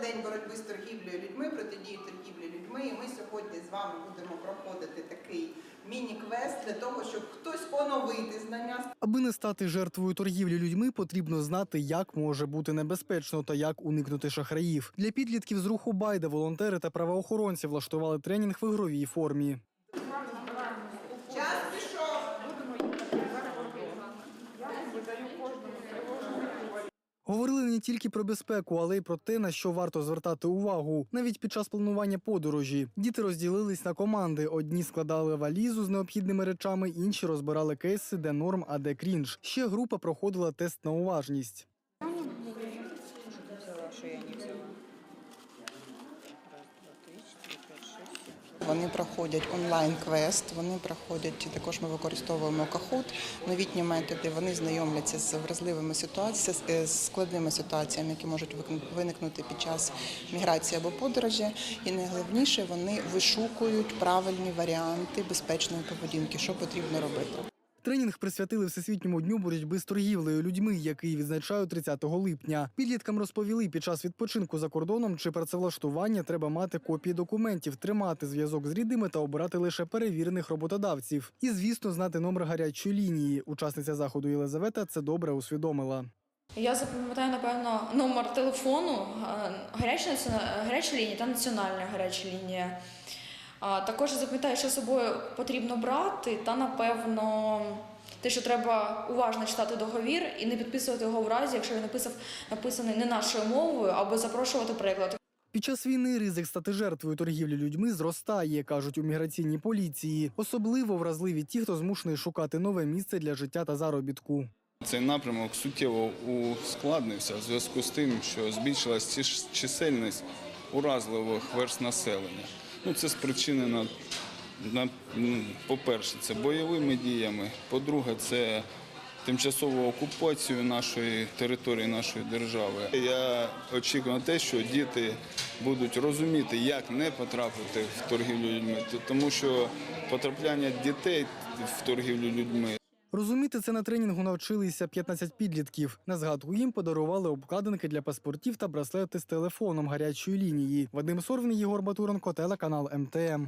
день боротьби з торгівлею людьми, протидії торгівлі людьми. І ми сьогодні з вами будемо проходити такий міні-квест для того, щоб хтось оновити знання, Аби не стати жертвою торгівлі людьми, потрібно знати, як може бути небезпечно та як уникнути шахраїв. Для підлітків з руху Байда волонтери та правоохоронці влаштували тренінг в ігровій формі. Говорили не тільки про безпеку, але й про те, на що варто звертати увагу. Навіть під час планування подорожі діти розділились на команди. Одні складали валізу з необхідними речами, інші розбирали кейси, де норм, а де крінж. Ще група проходила тест на уважність. Вони проходять онлайн-квест, вони проходять також. Ми використовуємо кахут, новітні методи. Вони знайомляться з вразливими ситуаціями, з- з складними ситуаціями, які можуть виникнути під час міграції або подорожі. І найголовніше, вони вишукують правильні варіанти безпечної поведінки, що потрібно робити. Тренінг присвятили Всесвітньому дню боротьби з торгівлею людьми, який відзначають 30 липня. Підліткам розповіли під час відпочинку за кордоном чи працевлаштування треба мати копії документів, тримати зв'язок з рідними та обирати лише перевірених роботодавців. І, звісно, знати номер гарячої лінії. Учасниця заходу Єлизавета це добре усвідомила. Я запам'ятаю, напевно, номер телефону, е, гаряча, гаряча лінія та національна гаряча лінія. А Також запам'ятаю, що з собою потрібно брати, та напевно те, що треба уважно читати договір і не підписувати його в разі, якщо він написав, написаний не нашою мовою, або запрошувати приклад. Під час війни ризик стати жертвою торгівлі людьми зростає, кажуть у міграційній поліції. Особливо вразливі ті, хто змушений шукати нове місце для життя та заробітку. Цей напрямок суттєво ускладнився в зв'язку з тим, що збільшилась чисельність уразливих верст населення. Ну, це спричинено, ну, по-перше, це бойовими діями. По-друге, це тимчасовою окупацією нашої території, нашої держави. Я очікую на те, що діти будуть розуміти, як не потрапити в торгівлю людьми, тому що потрапляння дітей в торгівлю людьми Розуміти це на тренінгу навчилися 15 підлітків. На згадку їм подарували обкладинки для паспортів та браслети з телефоном гарячої лінії. Вадим Сорвін, Єгор Батуренко, телеканал МТМ.